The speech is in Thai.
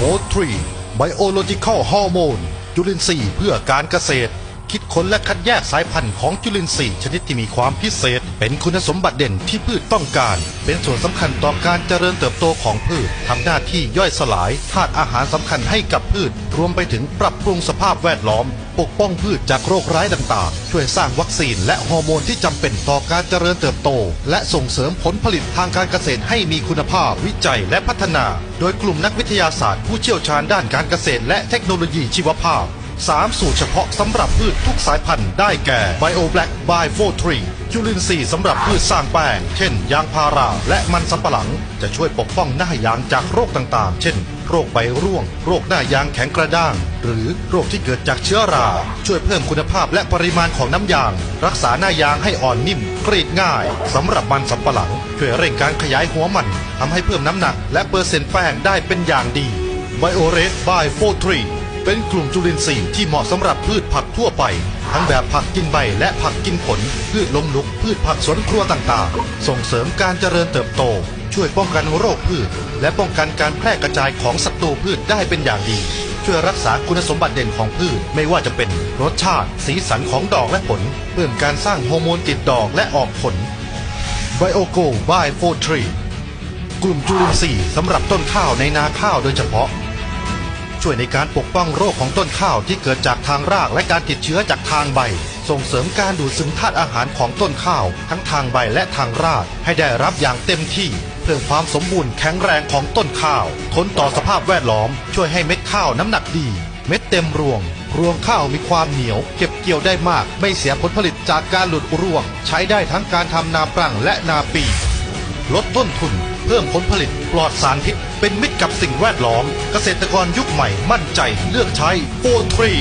โ o ทรีไบโอโลจิคอลฮอร์โมนจุลินทรีย์เพื่อการเกษตร คิดค้นและคัดแยกสายพันธุ์ของจุลินทรีย์ชนิดที่มีความพิเศษ เป็นคุณสมบัติเด่นที่พืชต้องการ เป็นส่วนสำคัญต่อการเจริญเติบโตของพืชทำหน้าที่ย่อยสลายธาตุอาหารสำคัญให้กับพืช รวมไปถึงปรับปรุงสภาพแวดล้อม ปกป้องพืชจากโรคร้ายต่างๆ ช่วยสร้างวัคซีนและฮอร์โมนที่จำเป็นต่อการเจริญเติบโต และส่งเสริมผลผลิตทางการเกษตรให้มีคุณภาพวิจัยและพัฒนา โดยกลุ่มนักวิทยาศาสตร์ผู้เชี่ยวชาญด้านการเกษตร และเทคโนโลยีชีวภาพ สามสูตรเฉพาะสำหรับพืชทุกสายพันธุ์ได้แก่ Bio Black by 43จุลินทรีย์สำหรับพืชสร้างแป้ง เช่น ยางพารา และมันสำปะหลัง จะช่วยปกป้องหน้ายางจากโรคต่างๆ เช่น โรคใบร่วง โรคหน้ายางแข็งกระด้าง หรือโรคที่เกิดจากเชื้อรา ช่วยเพิ่มคุณภาพและปริมาณของน้ำยาง รักษาหน้ายางให้อ่อนนิ่มกรีดง่ายสำหรับมันสำปะหลังช่วยเร่งการขยายหัวมันทำให้เพิ่มน้ำหนัก และเปอร์เซ็นต์แป้งได้เป็นอย่างดี Bio Red by 43เเป็นกลุ่มจุลินทรีย์ที่เหมาะสำหรับพืชผักทั่วไป ทั้งแบบผักกินใบและผักกินผล พืชล้มลุก พืชผักสวนครัวต่างๆ ส่งเสริมการเจริญเติบโต ช่วยป้องกันโรคพืช และป้องกันการแพร่กระจายของศัตรูพืชได้เป็นอย่างดี ช่วยรักษาคุณสมบัติเด่นของพืชไม่ว่าจะเป็นรสชาติ สีสันของดอกและผล เพิ่มการสร้างฮอร์โมนติดดอกและออกผล Biogo by 43กลุ่มจุลินทรีย์สำหรับต้นข้าวในนาข้าวโดยเฉพาะ ช่วยในการปกป้องโรคของต้นข้าวที่เกิดจากทางรากและการติดเชื้อจากทางใบ ส่งเสริมการดูดซึมธาตุอาหารของต้นข้าว ทั้งทางใบและทางรากให้ได้รับอย่างเต็มที่ เพิ่มความสมบูรณ์แข็งแรงของต้นข้าว ทนต่อสภาพแวดล้อม ช่วยให้เม็ดข้าวน้ำหนักดี เม็ดเต็มรวง รวงข้าวมีความเหนียว เก็บเกี่ยวได้มาก ไม่เสียผลผลิตจากการหลุดรวง ใช้ได้ทั้งการทำนาปรังและนาปี ลดต้นทุน เพิ่มผลผลิตปลอดสารพิษ เป็นมิตรกับสิ่งแวดล้อม เกษตรกรยุคใหม่มั่นใจเลือกใช้โฟทรี